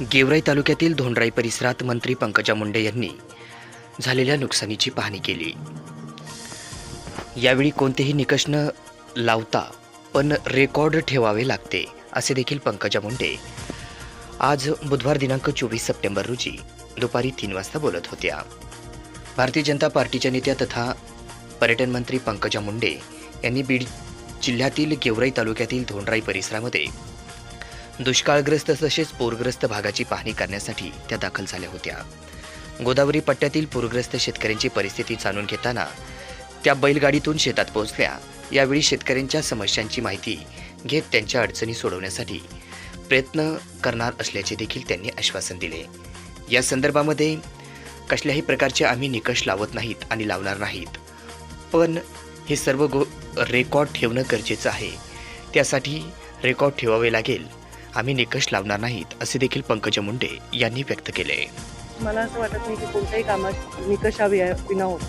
गेवराई तालुक्यातील धोंडराई परिसरात मंत्री पंकजा मुंडे यांनी झालेल्या नुकसानीची पाहणी केली. यावेळी कोणतेही निकष न लावता पण रेकॉर्ड ठेवावे लागते असे देखील पंकजा मुंडे आज बुधवार दिनांक चोवीस सप्टेंबर रोजी दुपारी तीन वाजता बोलत होत्या. भारतीय जनता पार्टीच्या नेत्या तथा पर्यटन मंत्री पंकजा मुंडे यांनी बीड जिल्ह्यातील गेवराई तालुक्यातील धोंडराई परिसरामध्ये दुष्काळग्रस्त तसेच पूरग्रस्त भागाची पाहणी करण्यासाठी त्या दाखल झाल्या होत्या. गोदावरी पट्ट्यातील पूरग्रस्त शेतकऱ्यांची परिस्थिती जाणून घेताना त्या बैलगाडीतून शेतात पोहोचल्या. यावेळी शेतकऱ्यांच्या समस्यांची माहिती घेत त्यांच्या अडचणी सोडवण्यासाठी प्रयत्न करणार असल्याचे देखील त्यांनी आश्वासन दिले. या संदर्भामध्ये कसल्याही प्रकारचे आम्ही निकष लावत नाहीत आणि लावणार नाहीत. पण हे सर्व गो रेकॉर्ड ठेवणं गरजेचं आहे. त्यासाठी रेकॉर्ड ठेवावे लागेल. आम्ही निकष लावणार नाहीत असे देखील पंकजा मुंडे यांनी व्यक्त केले. मला असं वाटत नाही की कोणत्याही कामात निकष वि- विना होतो.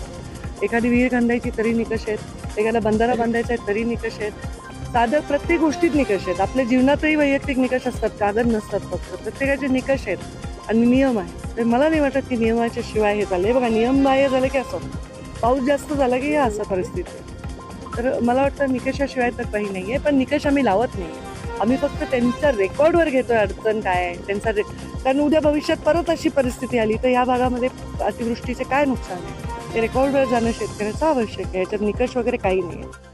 एखादी विहीर बांधायची तरी निकष आहेत एखादा बंधारा बांधायचा आहे तरी निकष आहेत. साधं प्रत्येक गोष्टीत निकष आहेत. आपल्या जीवनातही वैयक्तिक निकष असतात कागद नसतात फक्त. प्रत्येकाचे निकष आहेत आणि नियम आहे तर मला नाही वाटत की नियमाच्या शिवाय हे झालं. बघा नियम बाह्य झालं की असं. पाऊस जास्त झाला की असं परिस्थिती. आहे. तर मला वाटतं निकषाशिवाय तर काही नाही आहे पण निकष आम्ही लावत नाही आम्ही फक्त त्यांच्या रेकॉर्डवर घेतोय अडचण काय आहे त्यांचा रे कारण उद्या भविष्यात परत अशी परिस्थिती आली तर या भागामध्ये अतिवृष्टीचे काय नुकसान आहे? ते रेकॉर्डवर जाणं शेतकऱ्याचं आवश्यक आहे याच्यात निकष वगैरे काही नाही आहे.